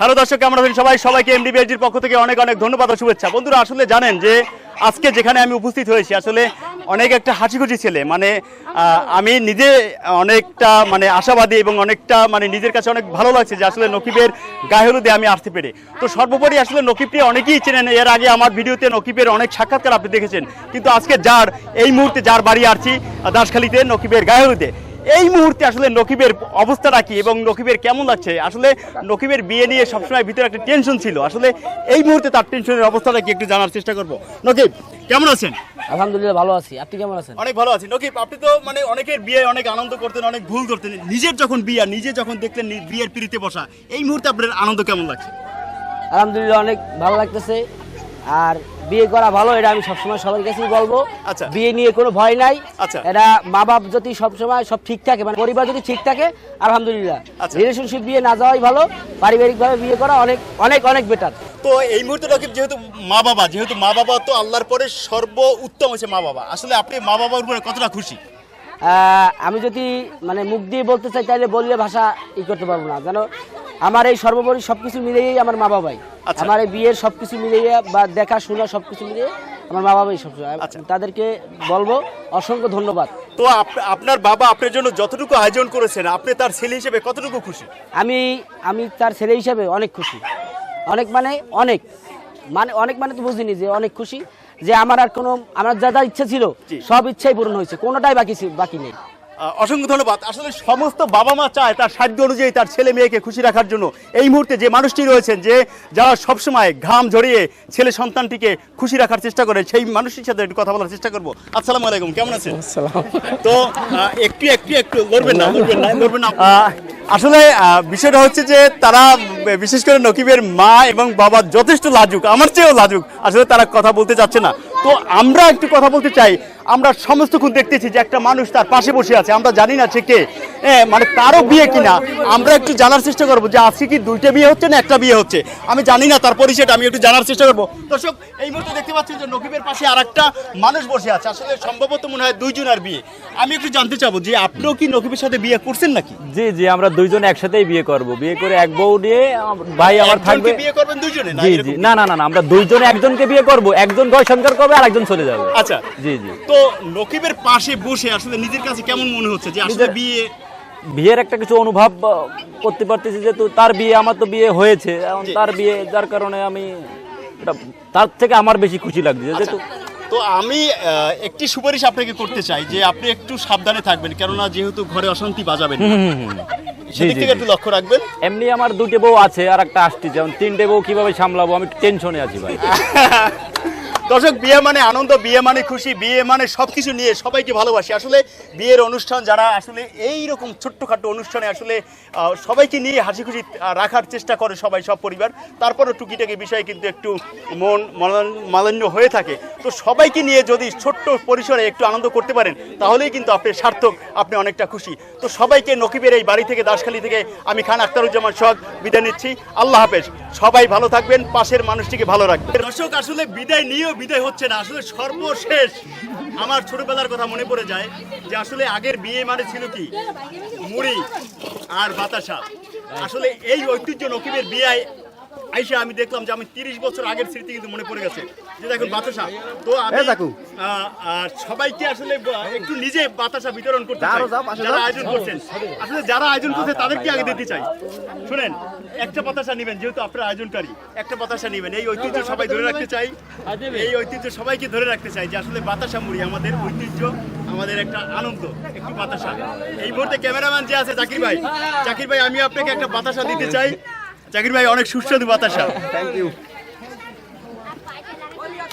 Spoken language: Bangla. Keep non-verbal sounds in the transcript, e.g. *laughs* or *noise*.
হ্যালো দর্শক, কেমন আছেন সবাই? সবাইকে এমডিবিএসজির পক্ষ থেকে অনেক অনেক ধন্যবাদ ও শুভেচ্ছা। বন্ধুরা, আসলে জানেন যে আজকে যেখানে আমি উপস্থিত হয়েছি, আসলে অনেক একটা হাসিখুশি ছেলে। মানে আমি নিজে অনেকটা মানে আশাবাদী এবং অনেকটা মানে নিজের কাছে অনেক ভালো লাগছে যে আসলে নকিবের গায়ে হলুদে আমি আসতে পেরে। তো সর্বোপরি আসলে নকিবকে অনেকেই চেনেন, এর আগে আমার ভিডিওতে নকিবের অনেক সাক্ষাৎকার আপনি দেখেছেন। কিন্তু আজকে যার, এই মুহূর্তে যার বাড়ি আসছি, দাসখালীতে নকিবের গায়ে হলুদে। এই মুহূর্তে আসলে নকিবের অবস্থাটা কি এবং নকিবের কেমন লাগছে? আসলে নকিবের বিয়ে নিয়ে সবসময় ভিতরে একটা টেনশন ছিল। আসলে এই মুহূর্তে তার টেনশনের অবস্থাটা কি একটু জানার চেষ্টা করব? নকিব কেমন আছেন? আলহামদুলিল্লাহ ভালো আছি। আপনি কেমন আছেন? অনেক ভালো আছি। নকিব আপনি তো মানে অনেকের বিয়ে অনেক আনন্দ করতেন অনেক ভুল করতেন। নিজের যখন বিয়ে নিজে যখন দেখলেন বিয়ের পিড়িতে বসা এই মুহূর্তে আপনার আনন্দ কেমন লাগছে? আলহামদুলিল্লাহ অনেক ভালো লাগতেছে। আর বিয়ে করা ভালো এটা আমি সবসময় সবার কাছেই বলব। আচ্ছা। বিয়ে নিয়ে কোনো ভয় নাই। আচ্ছা। এটা মা বাপ যদি সবসময় সব ঠিক থাকে মানে পরিবার যদি ঠিক থাকে আলহামদুলিল্লাহ। আচ্ছা। রিলেশনশিপ বিয়ে না যাওয়াই ভালো পারিবারিকভাবে বিয়ে করা অনেক অনেক অনেক বেটার তো এই মুহূর্তে নকিব যেহেতু মা বাবা যেহেতু মা বাবা তো আল্লাহর পরে সর্ব উত্তম হচ্ছে মা বাবা আসলে আপনি মা বাবার উপরে কতটা খুশি? আমি যদি মানে মুখ দিয়ে বলতে চাই তাহলে বললে ভাষা ই করতে পারব না। জানো আমার এই সর্বোপরি সবকিছু মিলিয়েই আমার মা বাবাই। আচ্ছা। আমার এই বিয়ের সবকিছু মিলিয়ে বা দেখা শোনা সবকিছু মিলিয়ে আমার মা বাবাই সব আচ্ছা। তাদেরকে বলব অসংখ্য ধন্যবাদ। তো আপনার বাবা আপনার জন্য যতটুকু আয়োজন করেছেন আপনি তার ছেলে হিসেবে কতটুকু খুশি? আমি আমি তার ছেলে হিসেবে অনেক খুশি। অনেক মানে অনেক। মানে অনেক মানে তো বুঝিনি যে অনেক খুশি। যে আমার আর কোনো আমার যা যা ইচ্ছা ছিল। সব ইচ্ছাই পূরণ হয়েছে। কোনোটাই বাকি বাকি নেই। অসংখ্য ধন্যবাদ। আসলে সমস্ত বাবা মা চায় তার সাধ্য অনুযায়ী তার ছেলে মেয়েকে খুশি রাখার জন্য। এই মুহূর্তে যে মানুষটি রয়েছেন যে যারা সবসময় ঘাম ঝরিয়ে ছেলে সন্তানটিকে খুশি রাখার চেষ্টা করে সেই মানুষটির সাথে একটু কথা বলার চেষ্টা করব। আসসালামু আলাইকুম কেমন আছেন? তো একটু একটু একটু লড়বেন না লড়বেন না লড়বেন না। আসলে আহ, বিষয়টা হচ্ছে যে তারা বিশেষ করে নকিবের মা এবং বাবা যথেষ্ট লাজুক আমার চেয়েও লাজুক। আসলে তারা কথা বলতে চাচ্ছে না। তো আমরা একটু কথা বলতে চাই আমরা সমস্তক্ষণ দেখতেছি যে একটা মানুষ তার পাশে বসে আছে। আমরা জানি না সে কে। মানে তারও বিয়ে কিনা। আমরা একটু জানার চেষ্টা করব যে আজকে কি দুইটা বিয়ে হচ্ছে না একটা বিয়ে হচ্ছে? আমি জানি না তার পরিচয়টা আমি একটু জানার চেষ্টা করব। দর্শক এই মুহূর্তে দেখতে পাচ্ছেন যে নকিবের পাশে আর একটা মানুষ বসে আছে। আসলে সম্ভবত মনে হয় দুইজনের বিয়ে। আমি একটু জানতে চাবো যে আপনিও কি নকিবের সাথে বিয়ে করছেন নাকি? জি জি আমরা দুইজন একসাথেই বিয়ে করব। বিয়ে করে এক বউ নিয়ে ভাই আমার থাকবে। বিয়ে করবেন দুইজনে জি জি। না না না আমরা দুইজনে একজনকে বিয়ে করব। একজন গয় সংসার করবে আর একজন চলে যাবে। আচ্ছা। জি জি। তো নকিবের পাশে বসে আসলে নিজের কাছে কেমন মনে হচ্ছে যে আসলে বিয়ে বিয়ের একটা কিছু অনুভব করতে পারতেছি যে তার বিয়ে আমার তো বিয়ে হয়েছে। এখন তার বিয়ে যার কারণে আমি তার থেকে আমার বেশি খুশি লাগছে যেহেতু তো আমি একটি সুপারিশ আপনাকে করতে চাই যে আপনি একটু সাবধানে থাকবেন কেননা যেহেতু ঘরে অশান্তি বাজাবেন। সেদিক থেকে একটু লক্ষ্য রাখবেন। এমনি আমার দুটো বউ আছে আর একটা আসছে। যেমন তিনটে বউ কীভাবে সামলাবো? আমি টেনশনে আছি ভাই। *laughs* দর্শক, বিয়ে মানে আনন্দ, বিয়ে মানে খুশি, বিয়ে মানে সব কিছু নিয়ে সবাইকে ভালোবাসি। আসলে বিয়ের অনুষ্ঠান যারা আসলে এই রকম ছোট্টখাটো অনুষ্ঠানে আসলে সবাইকে নিয়ে হাসি খুশি রাখার চেষ্টা করে সবাই, সব পরিবার। তারপরে টুকিটাকি বিষয়ে কিন্তু একটু মন মালান- মালিন্য হয়ে থাকে। তো সবাইকে নিয়ে যদি ছোট্ট পরিসরে একটু আনন্দ করতে পারেন, তাহলেই কিন্তু আপনি সার্থক, আপনি অনেকটা খুশি। তো সবাইকে নকিবের এই বাড়ি থেকে, দাসখালী থেকে আমি খান আখতারুজ্জামান সোহাগ বিদায় নিচ্ছি। আল্লাহ হাফেজ। সবাই ভালো থাকবেন, পাশের মানুষটিকে ভালো রাখবেন। দর্শক, আসলে বিদায় নিয়েও বিদায় হচ্ছে না, আসলে সর্বশেষ। আমার ছোটবেলার কথা মনে পড়ে যায় যে আসলে আগের বিয়ে মানে ছিল কি? মুড়ি আর বাতাসা। আসলে এই ঐতিহ্য নকিবের বিয়ে আইসা আমি দেখলাম যে আমি তিরিশ বছর আগের স্মৃতি কিন্তু মনে পড়ে গেছে। যে দেখুন বাতাসা। তো আমি আহ, সবাইকে আসলে একটু নিজে বাতাসা বিতরণ করতে চাই। যারা আয়োজন করছেন। আসলে যারা আয়োজন করছে তাদেরকে আগে দিতে চাই। শুনেন একটা বাতাসা নেবেন যেহেতু আপনারা আয়োজনকারী একটা বাতাসা নেবেন। এই ঐতিহ্য সবাই ধরে রাখতে চাই। এই ঐতিহ্য সবাইকে ধরে রাখতে চাই যে আসলে বাতাসা মুড়ি আমাদের ঐতিহ্য আমাদের একটা আনন্দ একটু বাতাসা। এই মুহূর্তে ক্যামেরাম্যান যে আছে জাকির ভাই। জাকির ভাই আমি আপনাকে একটা বাতাসা দিতে চাই। জাকির ভাই অনেক সুস্বাদু বাতাসা। Thank you